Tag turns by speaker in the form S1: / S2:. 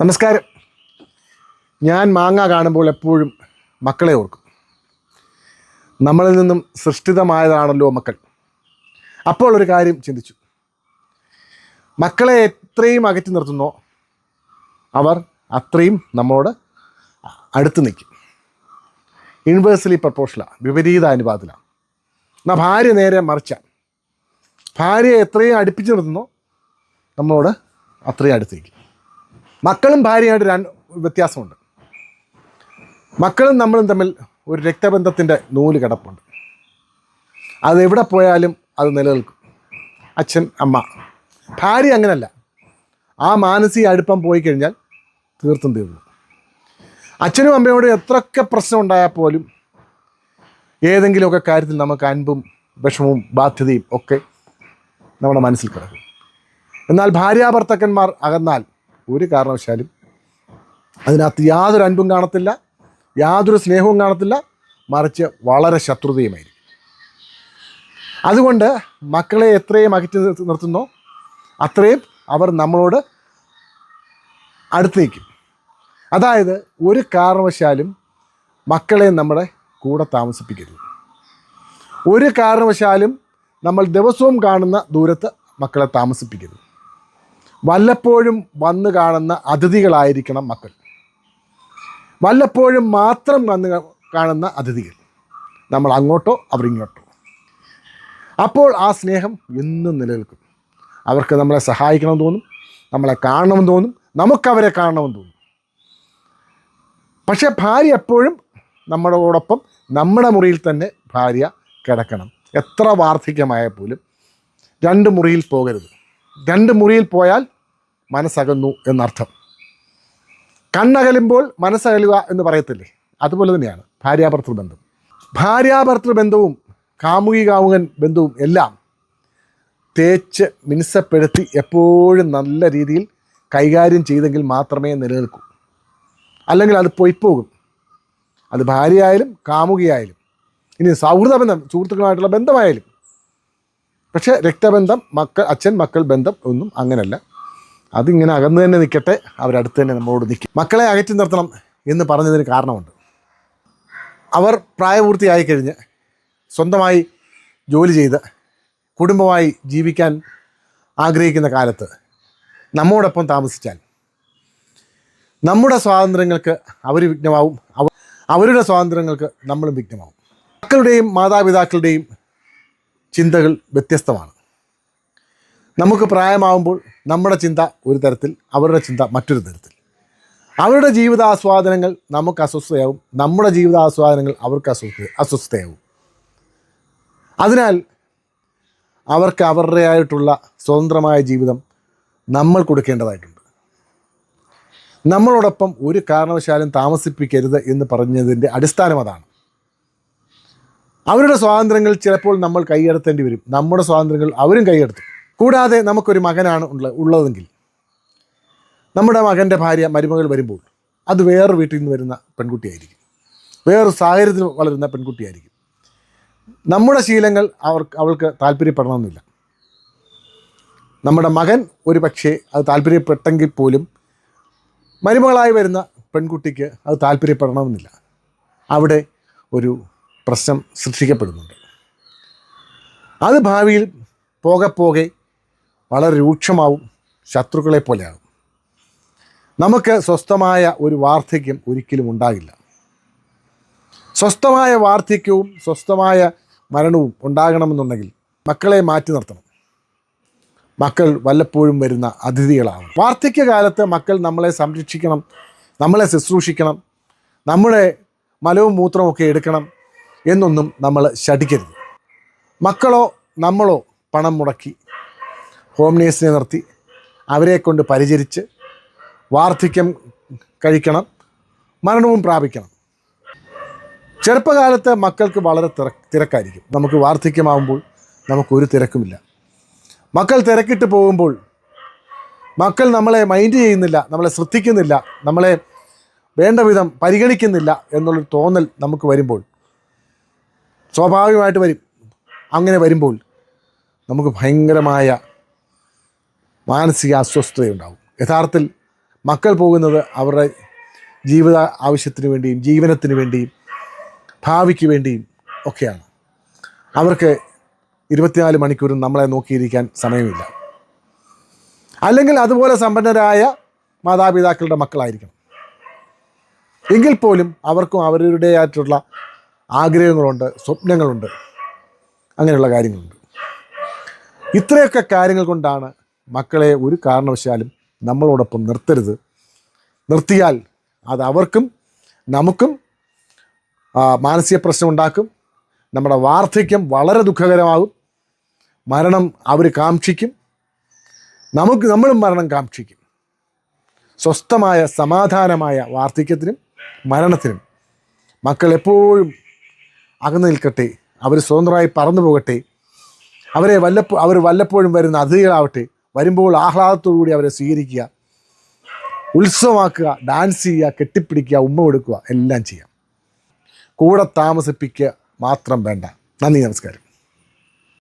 S1: നമസ്കാരം. ഞാൻ മാങ്ങ കാണുമ്പോൾ എപ്പോഴും മക്കളെ ഓർക്കും. നമ്മളിൽ നിന്നും സൃഷ്ടിതമായതാണല്ലോ മക്കൾ. അപ്പോൾ ഒരു കാര്യം ചിന്തിച്ചു. മക്കളെ എത്രയും അകറ്റി നിർത്തുന്നോ അവർ അത്രയും നമ്മളോട് അടുത്ത് നിൽക്കും. യൂണിവേഴ്സലി പ്രപ്പോഷലാണ് വിപരീത അനുപാതത്തിലാണ് എന്നാൽ ഭാര്യ നേരെ മറിച്ച. ഭാര്യയെ എത്രയും അടുപ്പിച്ച് നിർത്തുന്നോ നമ്മളോട് അത്രയും അടുത്ത് നിൽക്കും. മക്കളും ഭാര്യയായിട്ട് രണ്ട് വ്യത്യാസമുണ്ട്. മക്കളും നമ്മളും തമ്മിൽ ഒരു രക്തബന്ധത്തിന്റെ നൂൽ കിടപ്പുണ്ട്. അത് എവിടെ പോയാലും അത് നിലനിൽക്കും. അച്ഛൻ അമ്മ. ഭാര്യ അങ്ങനല്ല. ആ മാനസിക അടുപ്പം പോയി കഴിഞ്ഞാൽ തീർത്തും തീർന്നു. അച്ഛനും അമ്മയോടും എത്രയൊക്കെ പ്രശ്നം ഉണ്ടായാൽ പോലും ഏതെങ്കിലുമൊക്കെ കാര്യത്തിൽ നമുക്ക് അൻപും വിഷമവും ബാധ്യതയും ഒക്കെ നമ്മുടെ മനസ്സിൽ കിടക്കും. എന്നാൽ ഭാര്യാഭർത്തക്കന്മാർ അകന്നാൽ ഒരു കാരണവശാലും അതിനകത്ത് യാതൊരു അൻപും കാണത്തില്ല യാതൊരു സ്നേഹവും കാണത്തില്ല മറിച്ച് വളരെ ശത്രുതയുമായിരിക്കും. അതുകൊണ്ട് മക്കളെ എത്രയും അകറ്റി നിർത്തുന്നു. അത്രയും അവർ നമ്മളോട് അടുത്തേക്കും. അതായത് ഒരു കാരണവശാലും മക്കളെ നമ്മുടെ കൂടെ താമസിപ്പിക്കരുത്. ഒരു കാരണവശാലും നമ്മൾ ദിവസവും കാണുന്ന ദൂരത്ത് മക്കളെ താമസിപ്പിക്കരുത്. വല്ലപ്പോഴും വന്ന് കാണുന്ന അതിഥികളായിരിക്കണം മക്കൾ. വല്ലപ്പോഴും മാത്രം വന്ന് കാണുന്ന അതിഥികൾ. നമ്മൾ അങ്ങോട്ടോ അവരിങ്ങോട്ടോ അപ്പോൾ ആ സ്നേഹം എന്നും നിലനിൽക്കും. അവർക്ക് നമ്മളെ സഹായിക്കണമെന്ന് തോന്നും നമ്മളെ കാണണമെന്ന് തോന്നും നമുക്കവരെ കാണണമെന്ന് തോന്നും. പക്ഷേ ഭാര്യ എപ്പോഴും നമ്മളോടൊപ്പം നമ്മുടെ മുറിയിൽ തന്നെ ഭാര്യ കിടക്കണം. എത്ര വാർദ്ധക്യമായ പോലും രണ്ട് മുറിയിൽ പോകരുത്. രണ്ട് മുറിയിൽ പോയാൽ മനസ്സകന്നു എന്നർത്ഥം. കണ്ണകലുമ്പോൾ മനസ്സകലുക എന്ന് പറയത്തില്ലേ? അതുപോലെ തന്നെയാണ് ഭാര്യാഭർത്തൃ ബന്ധം. ഭാര്യാഭർത്തൃ ബന്ധവും കാമുകി കാമുകൻ ബന്ധവും എല്ലാം തേച്ച് മിനുസപ്പെടുത്തി എപ്പോഴും നല്ല രീതിയിൽ കൈകാര്യം ചെയ്തെങ്കിൽ മാത്രമേ നിലനിൽക്കൂ. അല്ലെങ്കിൽ അത് പൊയ്പോകും അത് ഭാര്യയായാലും കാമുകിയായാലും. ഇനി സൗഹൃദ ബന്ധം സുഹൃത്തുക്കളുമായിട്ടുള്ള ബന്ധമായാലും. പക്ഷേ രക്തബന്ധം മക്കൾ അച്ഛൻ മക്കൾ ബന്ധം ഒന്നും അങ്ങനല്ല. അതിങ്ങനെ അകന്നു തന്നെ നിൽക്കട്ടെ അവരടുത്ത് തന്നെ നമ്മളോട് നിൽക്കും മക്കളെ അകറ്റി നിർത്തണം എന്ന് പറഞ്ഞതിന് കാരണമുണ്ട്. അവർ പ്രായപൂർത്തിയായി കഴിഞ്ഞ് സ്വന്തമായി ജോലി ചെയ്ത് കുടുംബമായി ജീവിക്കാൻ ആഗ്രഹിക്കുന്ന കാലത്ത് നമ്മോടൊപ്പം താമസിച്ചാൽ നമ്മുടെ സ്വാതന്ത്ര്യങ്ങൾക്ക് അവർ വിഘ്നമാവും അവരുടെ സ്വാതന്ത്ര്യങ്ങൾക്ക് നമ്മളും വിഘ്നമാവും. മക്കളുടെയും മാതാപിതാക്കളുടെയും ചിന്തകൾ വ്യത്യസ്തമാണ്. നമുക്ക് പ്രായമാവുമ്പോൾ നമ്മുടെ ചിന്ത ഒരു തരത്തിൽ അവരുടെ ചിന്ത മറ്റൊരു തരത്തിൽ. അവരുടെ ജീവിതാസ്വാദനങ്ങൾ നമുക്ക് അസ്വസ്ഥയാവും. നമ്മുടെ ജീവിതാസ്വാദനങ്ങൾ അവർക്ക് അസ്വസ്ഥ അസ്വസ്ഥയാവും. അതിനാൽ അവർക്ക് അവരുടേതായിട്ടുള്ള സ്വതന്ത്രമായ ജീവിതം നമ്മൾ കൊടുക്കേണ്ടതായിട്ടുണ്ട്. നമ്മളോടൊപ്പം ഒരു കാരണവശാലും താമസിപ്പിക്കരുത് എന്ന് പറഞ്ഞതിന്റെ അടിസ്ഥാനം അതാണ്. അവരുടെ സ്വാതന്ത്ര്യങ്ങൾ ചിലപ്പോൾ നമ്മൾ കൈയടത്തേണ്ടി വരും. നമ്മുടെ സ്വാതന്ത്ര്യങ്ങൾ അവരും കൈയെടുത്തു. കൂടാതെ നമുക്കൊരു മകനാണ് ഉള്ള ഉള്ളതെങ്കിൽ നമ്മുടെ മകന്റെ ഭാര്യ മരുമകൾ വരുമ്പോൾ അത് വേറെ വീട്ടിൽ നിന്ന് വരുന്ന പെൺകുട്ടിയായിരിക്കും. വേറൊരു സാഹചര്യത്തിൽ വളരുന്ന പെൺകുട്ടിയായിരിക്കും. നമ്മുടെ ശീലങ്ങൾ അവർക്ക് അവൾക്ക് താല്പര്യപ്പെടണമെന്നില്ല. നമ്മുടെ മകൻ ഒരു പക്ഷേ അത് താല്പര്യപ്പെട്ടെങ്കിൽ പോലും മരുമകളായി വരുന്ന പെൺകുട്ടിക്ക് അത് താല്പര്യപ്പെടണമെന്നില്ല. അവിടെ ഒരു പ്രശ്നം സൃഷ്ടിക്കപ്പെടുന്നുണ്ട്. അത് ഭാവിയിൽ പോകെ പോകെ വളരെ രൂക്ഷമാവും ശത്രുക്കളെ പോലെയാകും നമുക്ക് സ്വസ്ഥമായ ഒരു വാർദ്ധക്യം ഒരിക്കലും ഉണ്ടാകില്ല. സ്വസ്ഥമായ വാർദ്ധക്യവും സ്വസ്ഥമായ മരണവും ഉണ്ടാകണമെന്നുണ്ടെങ്കിൽ മക്കളെ മാറ്റി നിർത്തണം. മക്കൾ വല്ലപ്പോഴും വരുന്ന അതിഥികളാണ് വാർദ്ധക്യകാലത്ത് മക്കൾ നമ്മളെ സംരക്ഷിക്കണം നമ്മളെ ശുശ്രൂഷിക്കണം നമ്മുടെ മലവും മൂത്രവും ഒക്കെ എടുക്കണം എന്നൊന്നും നമ്മൾ ശഠിക്കരുത്. മക്കളോ നമ്മളോ പണം മുടക്കി ഹോം നേഴ്സിനെ നിർത്തി. അവരെ കൊണ്ട് പരിചരിച്ച് വാർദ്ധക്യം കഴിക്കണം മരണവും പ്രാപിക്കണം. ചെറുപ്പകാലത്ത് മക്കൾക്ക് വളരെ തിര തിരക്കായിരിക്കും. നമുക്ക് വാർദ്ധക്യമാകുമ്പോൾ നമുക്കൊരു തിരക്കുമില്ല. മക്കൾ തിരക്കിട്ട് പോകുമ്പോൾ മക്കൾ നമ്മളെ മൈൻഡ് ചെയ്യുന്നില്ല നമ്മളെ ശ്രദ്ധിക്കുന്നില്ല നമ്മളെ വേണ്ട വിധം പരിഗണിക്കുന്നില്ല എന്നുള്ളൊരു തോന്നൽ നമുക്ക് വരുമ്പോൾ സ്വാഭാവികമായിട്ട് വരും. അങ്ങനെ വരുമ്പോൾ നമുക്ക് ഭയങ്കരമായ മാനസിക അസ്വസ്ഥതയുണ്ടാവും യഥാർത്ഥത്തിൽ മക്കൾ പോകുന്നത് അവരുടെ ജീവിത ആവശ്യത്തിന് വേണ്ടിയും ജീവനത്തിന് വേണ്ടിയും ഭാവിക്ക് വേണ്ടിയും ഒക്കെയാണ്. അവർക്ക് ഇരുപത്തിനാല് മണിക്കൂറും നമ്മളെ നോക്കിയിരിക്കാൻ സമയമില്ല. അല്ലെങ്കിൽ അതുപോലെ സമ്പന്നരായ മാതാപിതാക്കളുടെ മക്കളായിരിക്കണം. എങ്കിൽ പോലും അവർക്കും അവരുടേതായിട്ടുള്ള ആഗ്രഹങ്ങളുണ്ട് സ്വപ്നങ്ങളുണ്ട് അങ്ങനെയുള്ള കാര്യങ്ങളുണ്ട്. ഇത്രയൊക്കെ കാര്യങ്ങൾ കൊണ്ടാണ് മക്കളെ ഒരു കാരണവശാലും നമ്മളോടൊപ്പം നിർത്തരുത്. നിർത്തിയാൽ അത് അവർക്കും നമുക്കും മാനസിക പ്രശ്നം ഉണ്ടാക്കും. നമ്മുടെ വാർദ്ധക്യം വളരെ ദുഃഖകരമാകും. മരണം അവർ കാക്ഷിക്കും. നമുക്ക് നമ്മളും മരണം കാക്ഷിക്കും. സ്വസ്ഥമായ സമാധാനമായ വാർദ്ധക്യത്തിനും മരണത്തിനും മക്കൾ എപ്പോഴും അകന്നു നിൽക്കട്ടെ. അവർ സ്വതന്ത്രമായി പറന്നു പോകട്ടെ. അവരെ വല്ലപ്പോ അവർ വല്ലപ്പോഴും വരുന്ന അതിഥികളാവട്ടെ. വരുമ്പോൾ ആഹ്ലാദത്തോടു കൂടി അവരെ സ്വീകരിക്കുക ഉത്സവമാക്കുക ഡാൻസ് ചെയ്യുക കെട്ടിപ്പിടിക്കുക ഉമ്മ കൊടുക്കുക എല്ലാം ചെയ്യാം. കൂടെ താമസിപ്പിക്കുക മാത്രം വേണ്ട. നന്ദി നമസ്കാരം.